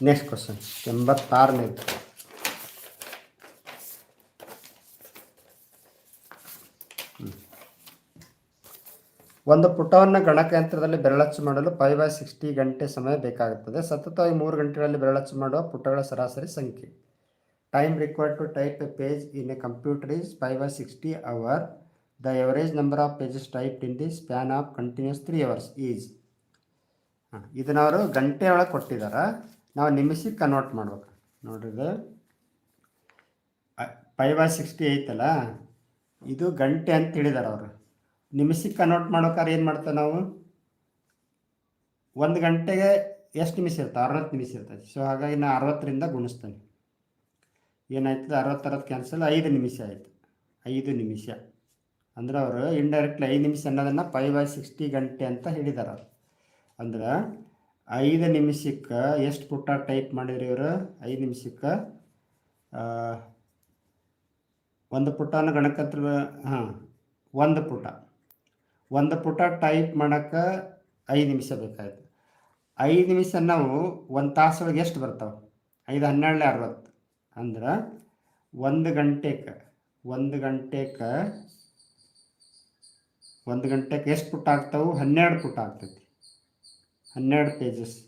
ನೆಕ್ಸ್ಟ್ ಕ್ವಶನ್ ಎಂಬತ್ತಾರನೇದು. ಒಂದು ಪುಟವನ್ನು ಗಣಕಯಂತ್ರದಲ್ಲಿ ಬೆರಳಚ್ಚು ಮಾಡಲು ಫೈವ್ ಬೈ ಸಿಕ್ಸ್ಟಿ ಗಂಟೆ ಸಮಯ ಬೇಕಾಗುತ್ತದೆ. ಸತತವಾಗಿ ಮೂರು ಗಂಟೆಗಳಲ್ಲಿ ಬೆರಳಚ್ಚು ಮಾಡುವ ಪುಟಗಳ ಸರಾಸರಿ ಸಂಖ್ಯೆ. Time required to type a page in a computer is five by sixty hour the average number of pages type in the span of continuous three hours is ಹಾಂ, ಇದನ್ನ ಅವರು ಗಂಟೆ ಒಳಗೆ ಕೊಟ್ಟಿದ್ದಾರೆ ನಾವು ನಿಮಿಷಕ್ಕೆ ಕನ್ವರ್ಟ್ ಮಾಡ್ಬೇಕು. ನೋಡ್ರಿ ಫೈವ್ ಬೈ ಸಿಕ್ಸ್ಟಿ ಐತಲ್ಲ? ಇದು ಗಂಟೆ ಅಂತ ಹೇಳಿದಾರೆ ಅವರು. ನಿಮಿಷಕ್ಕೆ ಕನ್ವರ್ಟ್ ಮಾಡ್ಬೇಕಾದ್ರೆ ಏನು ಮಾಡ್ತೇವೆ ನಾವು? ಒಂದು ಗಂಟೆಗೆ ಎಷ್ಟು ನಿಮಿಷ ಇರ್ತದೆ ಅರವತ್ತು ನಿಮಿಷ ಇರ್ತದೆ. ಸೊ ಹಾಗಾಗಿ ನಾನು ಅರವತ್ತರಿಂದ ಗುಣಿಸ್ತೇನೆ. ಏನಾಯ್ತದೆ? ಅರವತ್ತು ಅರವತ್ತು ಕ್ಯಾನ್ಸಲ್ ಐದು ನಿಮಿಷ ಆಯಿತು. ಐದು ನಿಮಿಷ. ಅಂದ್ರೆ ಅವರು ಇಂಡೈರೆಕ್ಟ್ಲಿ ಐದು ನಿಮಿಷ ಅನ್ನೋದನ್ನು ಫೈವ್ ಬೈ ಸಿಕ್ಸ್ಟಿ ಗಂಟೆ ಅಂತ ಹೇಳಿದಾರೆ ಅವರು. ಅಂದ್ರೆ ಐದು ನಿಮಿಷಕ್ಕೆ ಎಷ್ಟು ಪುಟ ಟೈಪ್ ಮಾಡಿದ್ರಿ ಇವರು? ಐದು ನಿಮಿಷಕ್ಕೆ ಒಂದು ಪುಟನ ಗಣಕತ್ರ ಹಾಂ, ಒಂದು ಪುಟ. ಒಂದು ಪುಟ ಟೈಪ್ ಮಾಡೋಕ್ಕೆ ಐದು ನಿಮಿಷ ಬೇಕಾಯ್ತು. ಐದು ನಿಮಿಷ ನಾವು ಒಂದು ತಾಸೊಳಗೆ ಎಷ್ಟು ಬರ್ತಾವೆ? ಐದು ಹನ್ನೆರಡು ಅರವತ್ತು. ಅಂದ್ರೆ ಒಂದು ಗಂಟೆಗೆ ಒಂದು ಗಂಟೆಗೆ ಒಂದು ಗಂಟೆಗೆ ಎಷ್ಟು ಪುಟ ಆಗ್ತಾವೆ? ಹನ್ನೆರಡು ಪುಟ ಆಗ್ತೈತಿ. ಹನ್ನೆರಡು ಪೇಜಸ್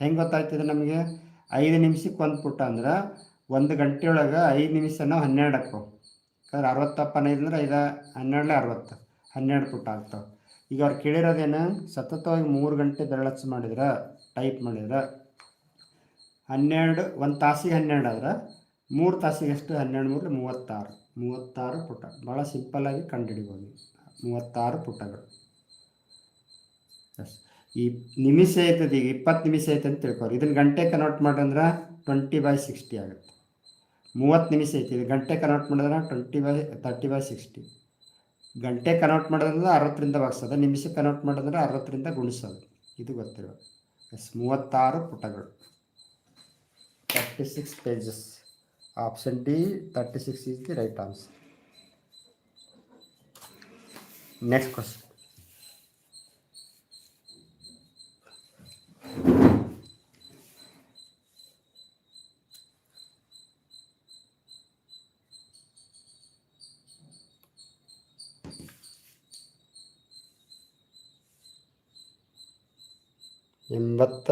ಹೆಂಗೆ ಗೊತ್ತಾಯ್ತದೆ ನಮಗೆ? ಐದು ನಿಮಿಷಕ್ಕೆ ಒಂದು ಪುಟ ಅಂದ್ರೆ ಒಂದು ಗಂಟೆಯೊಳಗೆ ಐದು ನಿಮಿಷ ನಾವು ಹನ್ನೆರಡು ಹಾಕೋ ಯಾಕಂದ್ರೆ ಅರವತ್ತಪ್ಪನ ಐದು ಅಂದ್ರೆ ಐದು, ಹನ್ನೆರಡಲೆ ಅರವತ್ತು. ಹನ್ನೆರಡು ಪುಟ ಆಗ್ತಾವೆ. ಈಗ ಅವ್ರು ಕೇಳಿರೋದೇನು? ಸತತವಾಗಿ ಮೂರು ಗಂಟೆ ಬೆರಳಚ್ಚು ಮಾಡಿದ್ರೆ, ಟೈಪ್ ಮಾಡಿದ್ರೆ. ಹನ್ನೆರಡು, ಒಂದು ತಾಸಿಗೆ ಹನ್ನೆರಡು ಆದ್ರೆ, ಮೂರು ತಾಸಿಗೆ ಎಷ್ಟು? ಹನ್ನೆರಡು ಮೂರು, ಮೂವತ್ತಾರು. ಮೂವತ್ತಾರು ಪುಟ. ಭಾಳ ಸಿಂಪಲ್ಲಾಗಿ ಕಂಡುಹಿಡಿಬೋದು. ಮೂವತ್ತಾರು ಪುಟಗಳು. ಎಸ್. ಈ ನಿಮಿಷ ಐತದ ಈಗ, ಇಪ್ಪತ್ತು ನಿಮಿಷ ಐತೆ ಅಂತ ತಿಳ್ಕೊರಿ. ಇದನ್ನು ಗಂಟೆ ಕನ್ವರ್ಟ್ ಮಾಡಿದ್ರೆ ಟ್ವೆಂಟಿ ಬೈ ಸಿಕ್ಸ್ಟಿ ಆಗುತ್ತೆ. ಮೂವತ್ತು ನಿಮಿಷ ಐತಿ. ಇದು ಗಂಟೆ ಕನ್ವರ್ಟ್ ಮಾಡಿದ್ರೆ twenty by thirty by sixty ಗಂಟೆ ಕನ್ವರ್ಟ್ ಮಾಡೋದ್ರಿಂದ ಅರವತ್ತರಿಂದ ಭಾಗಿಸೋದು, ನಿಮಿಷ ಕನ್ವರ್ಟ್ ಮಾಡೋದ್ರೆ ಅರವತ್ತರಿಂದ ಗುಣಿಸೋದು. ಇದು ಗೊತ್ತಿರೋ, ಎಸ್, ಮೂವತ್ತಾರು ಪುಟಗಳು. Thirty six pages option D thirty six is the right answer next question ಎಂಬತ್ತ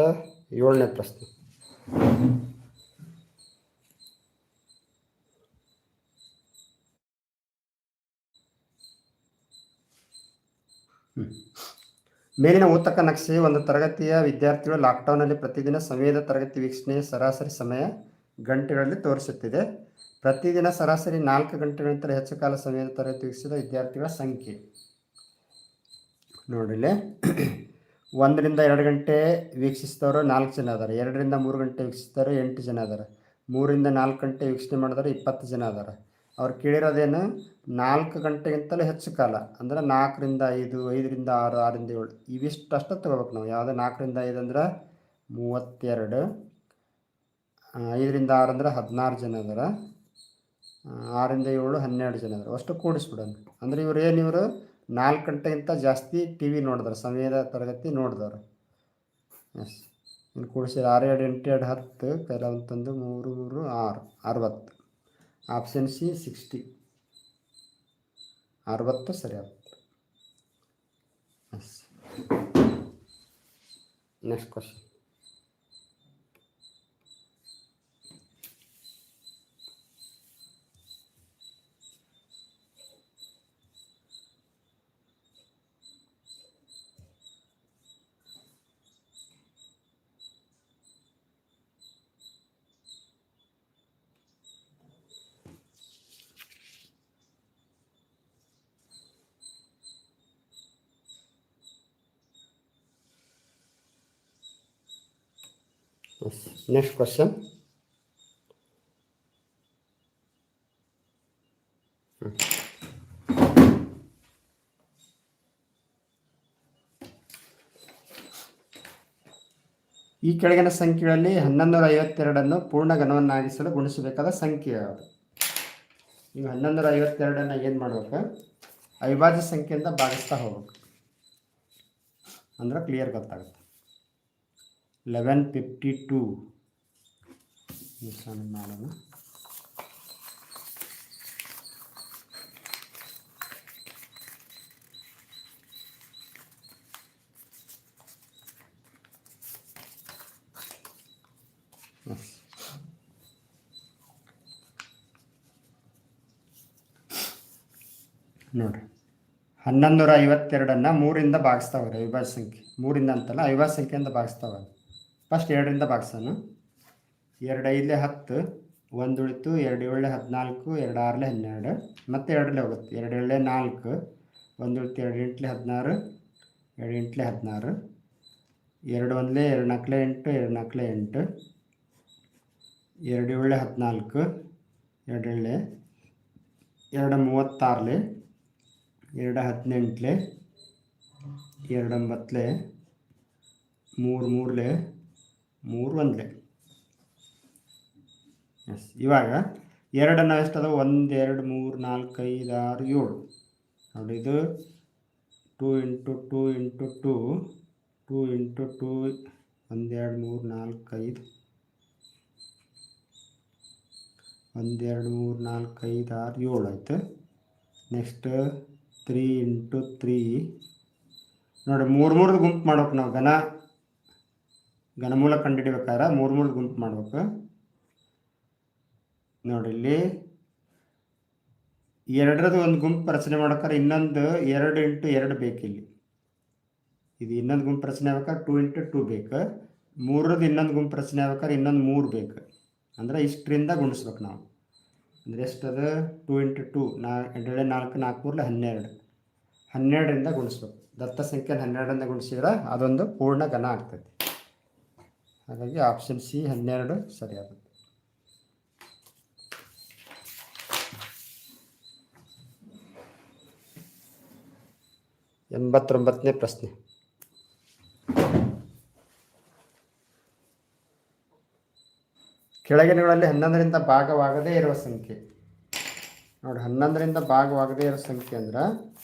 ಏಳನೇ ಪ್ರಶ್ನೆ. ಮೇಲಿನ ಊತಕ ನಕ್ಷೆ ಒಂದು ತರಗತಿಯ ವಿದ್ಯಾರ್ಥಿಗಳು ಲಾಕ್ಡೌನ್ನಲ್ಲಿ ಪ್ರತಿದಿನ ಸಮಯದ ತರಗತಿ ವೀಕ್ಷಣೆಯ ಸರಾಸರಿ ಸಮಯ ಗಂಟೆಗಳಲ್ಲಿ ತೋರಿಸುತ್ತಿದೆ. ಪ್ರತಿದಿನ ಸರಾಸರಿ ನಾಲ್ಕು ಗಂಟೆಗಳಿಂದ ಹೆಚ್ಚು ಕಾಲ ಸಮಯದ ತರಗತಿ ವೀಕ್ಷಿಸಿದ ವಿದ್ಯಾರ್ಥಿಗಳ ಸಂಖ್ಯೆ. ನೋಡಿಲ್ಲಿ. ಒಂದರಿಂದ ಎರಡು ಗಂಟೆ ವೀಕ್ಷಿಸಿದವರು ನಾಲ್ಕು ಜನ ಅದಾರೆ ಎರಡರಿಂದ ಮೂರು ಗಂಟೆ ವೀಕ್ಷಿಸಿದವರು ಎಂಟು ಜನ ಅದಾರೆ ಮೂರಿಂದ ನಾಲ್ಕು ಗಂಟೆ ವೀಕ್ಷಣೆ ಮಾಡಿದ್ರೆ ಇಪ್ಪತ್ತು ಜನ ಅದಾರೆ ಅವ್ರು ಕೇಳಿರೋದೇನು ನಾಲ್ಕು ಗಂಟೆಗಿಂತಲೂ ಹೆಚ್ಚು ಕಾಲ, ಅಂದ್ರೆ ನಾಲ್ಕರಿಂದ ಐದು, ಐದರಿಂದ ಆರು ಆರಿಂದ ಏಳು, ಇವಿಷ್ಟು ಅಷ್ಟೇ ತೊಗೋಬೇಕು ನಾವು. ಯಾವುದೇ ನಾಲ್ಕರಿಂದ ಐದು ಅಂದ್ರೆ ಮೂವತ್ತೆರಡು ಐದರಿಂದ ಆರು ಅಂದ್ರೆ ಹದಿನಾರು ಜನ ಅದಾರ ಆರಿಂದ ಏಳು ಹನ್ನೆರಡು ಜನ ಅದಾರ ಅಷ್ಟು ಕೂಡಿಸ್ಬಿಡೋಣ. ಅಂದ್ರೆ ಇವರು ಏನು ಇವರು ನಾಲ್ಕು ಗಂಟೆಗಿಂತ ಜಾಸ್ತಿ ಟಿ ವಿ ನೋಡಿದ್ರು ಸಮಯದ ತರಗತಿ ನೋಡಿದವರು. ಎಸ್ ಇನ್ನು ಕೂಡಿಸಿದ ಆರು ಎರಡು ಎಂಟು ಎರಡು ಹತ್ತು ಕೆಲವೊಂದು ಮೂರು ಮೂರು, ಆರು, ಅರವತ್ತು. ಆಪ್ಷನ್ ಸಿ ಸಿಕ್ಸ್ಟಿ ಅರವತ್ತು ಸರಿ ಆಗುತ್ತೆ. Next question Next question. ಈ ಕೆಳಗಿನ ಸಂಖ್ಯೆಗಳಲ್ಲಿ ಹನ್ನೊಂದೂರ ಐವತ್ತೆರಡನ್ನು ಪೂರ್ಣ ಘನವನ್ನಾಗಿಸಲು ಗುಣಿಸಬೇಕಾದ ಸಂಖ್ಯೆ ಯಾವುದು? ಈಗ ಹನ್ನೊಂದೂರ ಐವತ್ತೆರಡನ್ನು ಏನು ಮಾಡ್ಬೇಕು? ಅವಿಭಾಜ್ಯ ಸಂಖ್ಯೆಯಿಂದ ಭಾಗಿಸ್ತಾ ಹೋಗ್ಬೇಕು. ಅಂದ್ರೆ ಕ್ಲಿಯರ್ ಗೊತ್ತಾಗುತ್ತೆ. ಲೆವೆನ್ ಫಿಫ್ಟಿ ಟೂ ಮಾಡೋಣ ಎಸ್ ನೋಡ್ರಿ ಹನ್ನೊಂದೂರ ಐವತ್ತೆರಡನ್ನು ಮೂರಿಂದ ಭಾಗಿಸ್ತಾವ್ರಿ ಅವಿಭಾಜ್ಯ ಸಂಖ್ಯೆ. ಮೂರಿಂದ ಅಂತಲ್ಲ ಅವಿಭಾಜ್ಯ ಸಂಖ್ಯೆಯಿಂದ ಭಾಗಿಸ್ತಾವ ಫಸ್ಟ್ ಎರಡರಿಂದ ಭಾಗಿಸೋಣ. ಎರಡು ಐದಲೇ ಹತ್ತು, ಒಂದು ಉಳಿತು ಎರಡು ಏಳು ಹದಿನಾಲ್ಕು, ಎರಡು ಆರಲೆ ಹನ್ನೆರಡು, ಮತ್ತೆ ಎರಡಲೆ ಹೋಗುತ್ತೆ. ಎರಡು ಏಳೆ ನಾಲ್ಕು, ಒಂದು ಉಳಿತು ಎರಡು ಎಂಟ್ಲೆ ಹದಿನಾರು, ಎರಡು ಎಂಟ್ಲೆ ಹದಿನಾರು, ಎರಡು ಒಂದಲೆ ಎರಡು ನಾಲ್ಕಲೆ ಎಂಟು, ಎರಡು ನಾಲ್ಕಲೆ ಎಂಟು, ಎರಡು ಏಳೆ ಹದಿನಾಲ್ಕು, ಎರಡು ಏಳೆ, ಎರಡು ಮೂವತ್ತಾರಲೆ, ಎರಡು ಹದಿನೆಂಟ್ಲೆ, ಎರಡು ಒಂಬತ್ತಲೆ, ಮೂರು ಮೂರಲೆ, ಮೂರು ಒಂದಲೆ. ಎಸ್ ಇವಾಗ ಎರಡನ್ನು ಎಷ್ಟು ಅದಾವ ಒಂದು, ಎರಡು, ಮೂರು, ನಾಲ್ಕು, ಐದು, ಆರು, ಏಳು. ನೋಡಿ ಇದು two into two into two two into two ಒಂದೆರಡು ಮೂರು, ನಾಲ್ಕು, ಐದು. ಒಂದೆರಡು ಮೂರು, ನಾಲ್ಕು, ಐದು, ಆರು, ಏಳು ಆಯಿತು. ನೆಕ್ಸ್ಟ್ ತ್ರೀ ಇಂಟು ತ್ರೀ ನೋಡಿ ಮೂರು ಮೂರು ಗುಂಪು ಮಾಡ್ಬೇಕು ನಾವು ಘನ. ಘನಮೂಲ ಕಂಡುಹಿಡಿಬೇಕಾದ್ರೆ ಮೂರು ಮೂರು ಗುಂಪು ಮಾಡ್ಬೇಕು. ನೋಡಿ ಇಲ್ಲಿ ಎರಡರದ್ದು ಒಂದು ಗುಂಪು ರಚನೆ ಮಾಡ್ಬೇಕಾದ್ರೆ ಇನ್ನೊಂದು ಎರಡು ಇಂಟು ಎರಡು ಬೇಕಿಲ್ಲಿ. ಇದು ಇನ್ನೊಂದು ಗುಂಪು ರಚನೆ ಆಗ್ಬೇಕಾದ್ರೆ ಟೂ ಇಂಟು ಟೂ ಬೇಕು. ಮೂರರದ್ದು ಇನ್ನೊಂದು ಗುಂಪು ರಚನೆ ಆಗ್ಬೇಕಾದ್ರೆ ಇನ್ನೊಂದು ಮೂರು ಬೇಕು. ಅಂದರೆ ಇಷ್ಟರಿಂದ ಗುಣಿಸ್ಬೇಕು ನಾವು. ಅಂದರೆ ಎಷ್ಟದ? ಟೂ ಇಂಟು ಟೂ, ನಾ ಎರಡೇ ನಾಲ್ಕು ನಾಲ್ಕು ಮೂರಲೆ ಹನ್ನೆರಡು. ಹನ್ನೆರಡರಿಂದ ಗುಣಿಸ್ಬೇಕು. ದತ್ತ ಸಂಖ್ಯೆ ಹನ್ನೆರಡರಿಂದ ಗುಣಿಸಿದ್ರೆ ಅದೊಂದು ಪೂರ್ಣ ಘನ ಆಗ್ತದೆ. ಹಾಗಾಗಿ ಆಪ್ಷನ್ ಸಿ ಹನ್ನೆರಡು ಸರಿಯಾಗುತ್ತೆ. ಎಂಬತ್ತೊಂಬತ್ತನೇ ಪ್ರಶ್ನೆ. ಕೆಳಗಿನಗಳಲ್ಲಿ ಹನ್ನೊಂದರಿಂದ ಭಾಗವಾಗದೇ ಇರುವ ಸಂಖ್ಯೆ. ನೋಡಿ, ಹನ್ನೊಂದರಿಂದ ಭಾಗವಾಗದೇ ಇರೋ ಸಂಖ್ಯೆ ಅಂದ್ರೆ,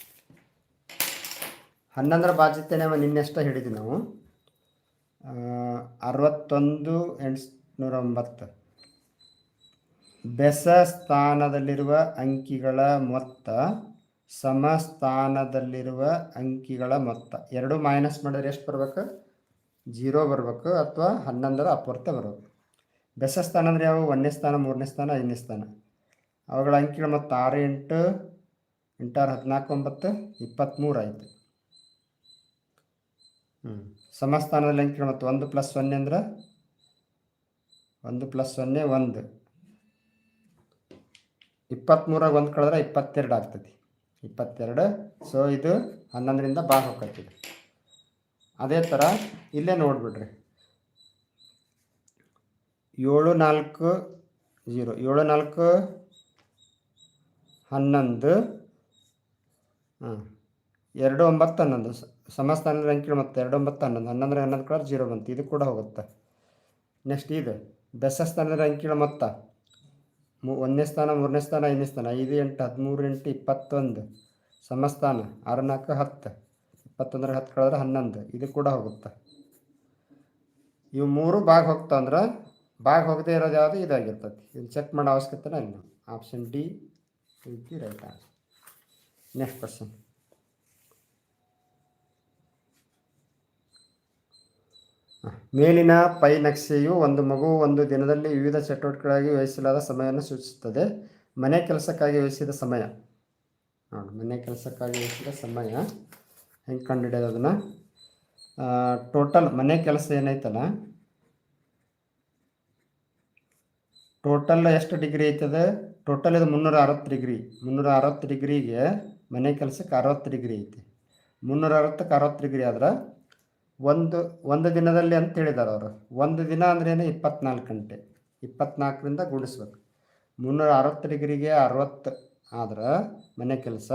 ಹನ್ನೊಂದರ ಬಾಧ್ಯತೆನೇ ನಿನ್ನೆಷ್ಟ ಹಿಡಿದ್ವಿ ನಾವು? ಅರವತ್ತೊಂದು ಎಂಟುನೂರ ಒಂಬತ್ತು. ಬೆಸ ಸ್ಥಾನದಲ್ಲಿರುವ ಅಂಕಿಗಳ ಮೊತ್ತ ಸಮಸ್ಥಾನದಲ್ಲಿರುವ ಅಂಕಿಗಳ ಮೊತ್ತ. ಎರಡು ಮೈನಸ್ ಮಾಡಿದ್ರೆ ಎಷ್ಟು ಬರ್ಬೇಕು? ಜೀರೋ ಬರಬೇಕು ಅಥವಾ ಹನ್ನೊಂದರ ಅಪೂರ್ತ ಬರಬೇಕು. ಬೆಸ ಸ್ಥಾನ ಅಂದರೆ ಯಾವ ಒಂದನೇ ಸ್ಥಾನ, ಮೂರನೇ ಸ್ಥಾನ, ಐದನೇ ಸ್ಥಾನ. ಅವುಗಳ ಅಂಕಿಗಳ ಮೊತ್ತ ಆರು ಎಂಟು ಎಂಟಾರು ಹದಿನಾಲ್ಕು, ಒಂಬತ್ತು ಇಪ್ಪತ್ತ್ಮೂರು ಆಯಿತು. ಹ್ಞೂ ಸಮಸ್ಥಾನದಲ್ಲಿ ಅಂಕಿಗಳ ಮೊತ್ತ ಒಂದು ಪ್ಲಸ್ ಸೊನ್ನೆ ಅಂದ್ರೆ ಒಂದು ಪ್ಲಸ್ ಸೊನ್ನೆ ಒಂದು. ಇಪ್ಪತ್ತ್ಮೂರಾಗ ಒಂದು ಕಳೆದ್ರೆ ಇಪ್ಪತ್ತೆರಡು ಆಗ್ತೈತಿ ಇಪ್ಪತ್ತೆರಡು. ಸೊ ಇದು ಹನ್ನೊಂದರಿಂದ ಭಾಗ ಹೋಗ್ತೈತಿ ಅದೇ ಥರ ಇಲ್ಲೇ ನೋಡಿಬಿಡ್ರಿ. ಏಳು ನಾಲ್ಕು ಜೀರೋ, ಏಳು ನಾಲ್ಕು ಹನ್ನೊಂದು, ಹಾಂ, ಎರಡು ಒಂಬತ್ತು ಹನ್ನೊಂದು. ಸಮಸ್ತಾನ ಅಂಕಿಗಳು ಮತ್ತು, ಎರಡು ಒಂಬತ್ತು ಹನ್ನೊಂದು. ಹನ್ನೊಂದರ ಹನ್ನೊಂದು ಕಲರ್ ಜೀರೋ ಬಂತು. ಇದು ಕೂಡ ಹೋಗುತ್ತೆ. ನೆಕ್ಸ್ಟ್ ಇದು, ದಶಸ್ಥಾನದ ಅಂಕಿಗಳ ಮೊತ್ತ. ಮೂ ಒಂದನೇ ಸ್ಥಾನ, ಮೂರನೇ ಸ್ಥಾನ, ಐದನೇ ಸ್ಥಾನ. ಐದು, ಎಂಟು, ಹದಿಮೂರು, ಎಂಟು, ಇಪ್ಪತ್ತೊಂದು. ಸಮಸ್ಥಾನ. ಆರು, ನಾಲ್ಕು, ಹತ್ತು. ಇಪ್ಪತ್ತೊಂದರ ಹತ್ತು ಕಳೆದ್ರೆ ಹನ್ನೊಂದು. ಇದು ಕೂಡ ಹೋಗುತ್ತೆ. ಇವು ಮೂರು ಭಾಗ ಹೋಗ್ತಾ ಅಂದ್ರೆ ಭಾಗ ಹೋಗದೇ ಇರೋದು ಯಾವುದು? ಇದಾಗಿರ್ತದೆ. ಇದನ್ನು ಚೆಕ್ ಮಾಡೋ ಅವಶ್ಯಕತೆ ಇಲ್ಲ. Option D right answer next question ಮೇಲಿನ ಪೈ ನಕ್ಷೆಯು ಒಂದು ಮಗು ಒಂದು ದಿನದಲ್ಲಿ ವಿವಿಧ ಚಟುವಟಿಕೆಗಳಾಗಿ ವಹಿಸಲಾದ ಸಮಯವನ್ನು ಸೂಚಿಸುತ್ತದೆ. ಮನೆ ಕೆಲಸಕ್ಕಾಗಿ ವಹಿಸಿದ ಸಮಯ. ನೋಡಿ, ಮನೆ ಕೆಲಸಕ್ಕಾಗಿ ವಹಿಸಿದ ಸಮಯ. ಹೆಂಗೆ ಕಂಡುಹಿಡಿಯೋದು ಅದನ್ನು? ಟೋಟಲ್ ಮನೆ ಕೆಲಸ ಏನೈತಲ್ಲ? ಟೋಟಲ್ ಎಷ್ಟು ಡಿಗ್ರಿ ಐತದೆ? ಟೋಟಲ್ ಇದು ಮುನ್ನೂರ ಅರವತ್ತು ಡಿಗ್ರಿ. ಮುನ್ನೂರ ಅರವತ್ತು ಡಿಗ್ರಿಗೆ ಮನೆ ಕೆಲಸಕ್ಕೆ ಅರವತ್ತು ಡಿಗ್ರಿ ಐತಿ. ಮುನ್ನೂರ ಅರವತ್ತಕ್ಕೆ ಅರವತ್ತು ಡಿಗ್ರಿ ಆದ್ರೆ ಒಂದು ಒಂದು ದಿನದಲ್ಲಿ ಅಂತ ಹೇಳಿದ್ದಾರೆ ಅವರು. ಒಂದು ದಿನ ಅಂದ್ರೇನೆ ಇಪ್ಪತ್ನಾಲ್ಕು ಗಂಟೆ. ಇಪ್ಪತ್ನಾಲ್ಕರಿಂದ ಗುಣಿಸ್ಬೇಕು ಮುನ್ನೂರ ಅರವತ್ತು ಡಿಗ್ರಿಗೆ ಅರವತ್ತು ಆದ್ರೆ ಮನೆ ಕೆಲಸ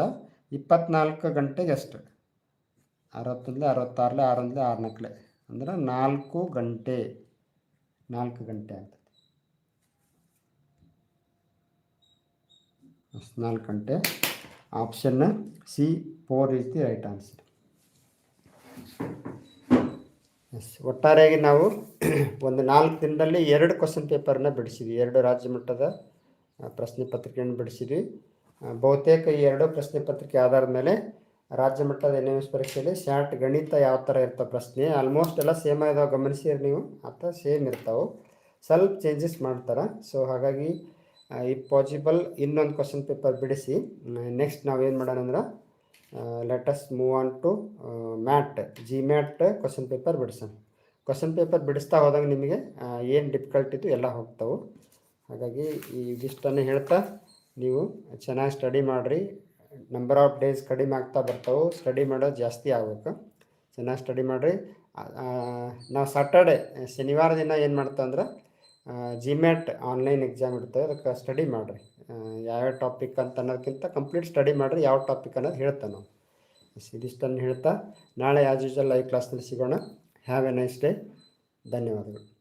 ಇಪ್ಪತ್ನಾಲ್ಕು ಗಂಟೆಗೆ ಎಷ್ಟು ಅರವತ್ತರಿಂದ ಅರವತ್ತಾರಲೆ, ಆರರಿಂದ ಆರ್ನಾಲ್ಕಲೆ ಅಂದ್ರೆ ನಾಲ್ಕು ಗಂಟೆ ನಾಲ್ಕು ಗಂಟೆ ಆಗ್ತದೆ. ನಾಲ್ಕು ಗಂಟೆ. Option C, four is the right answer. Yes ಒಟ್ಟಾರೆಯಾಗಿ ನಾವು ಒಂದು ನಾಲ್ಕು ದಿನದಲ್ಲಿ ಎರಡು ಕ್ವಶನ್ ಪೇಪರ್ನ ಬಿಡಿಸಿದ್ವಿ. ಎರಡು ರಾಜ್ಯ ಮಟ್ಟದ ಪ್ರಶ್ನೆ ಪತ್ರಿಕೆಯನ್ನು ಬಿಡಿಸಿದ್ವಿ. ಬಹುತೇಕ ಈ ಎರಡು ಪ್ರಶ್ನೆ ಪತ್ರಿಕೆ ಆಧಾರದ ಮೇಲೆ ರಾಜ್ಯ ಮಟ್ಟದ ಎನ್ ಎಂ ಎಸ್ ಪರೀಕ್ಷೆಯಲ್ಲಿ ಶಾರ್ಟ್ ಗಣಿತ ಯಾವ ಥರ ಇರ್ತಾವೆ ಪ್ರಶ್ನೆ ಆಲ್ಮೋಸ್ಟ್ ಎಲ್ಲ ಸೇಮ್ ಆಗಿದಾವೆ ಗಮನಿಸಿರಿ ನೀವು ಅಥವಾ ಸೇಮ್ ಇರ್ತಾವೆ. ಸ್ವಲ್ಪ ಚೇಂಜಸ್ ಮಾಡ್ತಾರೆ. ಸೊ ಹಾಗಾಗಿ ಇಫ್ ಪಾಸಿಬಲ್ ಇನ್ನೊಂದು ಕ್ವಶನ್ ಪೇಪರ್ ಬಿಡಿಸಿ ನೆಕ್ಸ್ಟ್ ನಾವೇನು ಮಾಡೋಣ ಅಂದ್ರೆ let's move on to MAT G MAT question paper ಬಿಡಿಸೋಣ. Question paper ಬಿಡಿಸ್ತಾ ಹೋದಾಗ ನಿಮಗೆ ಏನು ಡಿಫಿಕಲ್ಟ್ ಇತ್ತು ಎಲ್ಲ ಹೋಗ್ತಾವೆ. ಹಾಗಾಗಿ ಇದಿಷ್ಟನ್ನು ಹೇಳ್ತಾ ನೀವು ಚೆನ್ನಾಗಿ ಸ್ಟಡಿ ಮಾಡಿರಿ. ನಂಬರ್ ಆಫ್ ಡೇಸ್ ಕಡಿಮೆ ಆಗ್ತಾ ಬರ್ತಾವೆ. ಸ್ಟಡಿ ಮಾಡೋದು ಜಾಸ್ತಿ ಆಗ್ಬೇಕು. ಚೆನ್ನಾಗಿ ಸ್ಟಡಿ ಮಾಡಿರಿ. ನಾವು ಸಾಟರ್ಡೆ ಶನಿವಾರ ದಿನ ಏನು ಮಾಡ್ತಾ ಅಂದ್ರೆ ಜಿಮ್ಯಾಟ್ ಆನ್ಲೈನ್ ಎಕ್ಸಾಮ್ ಇರ್ತವೆ ಅದಕ್ಕೆ ಸ್ಟಡಿ ಮಾಡಿರಿ. ಯಾವ್ಯಾವ ಟಾಪಿಕ್ ಅಂತ ಅನ್ನೋದಕ್ಕಿಂತ ಕಂಪ್ಲೀಟ್ ಸ್ಟಡಿ ಮಾಡಿದ್ರೆ ಯಾವ ಟಾಪಿಕ್ ಅನ್ನೋದು ಹೇಳ್ತಾ ನಾವು. ಇದಿಷ್ಟನ್ನು ಹೇಳ್ತಾ, ನಾಳೆ ಆ್ಯಸ್ ಯೂಶಲ್ ಲೈವ್ ಕ್ಲಾಸ್ನಲ್ಲಿ ಸಿಗೋಣ. ಹ್ಯಾವ್ ಎ ನೈಸ್ ಡೇ ಧನ್ಯವಾದಗಳು.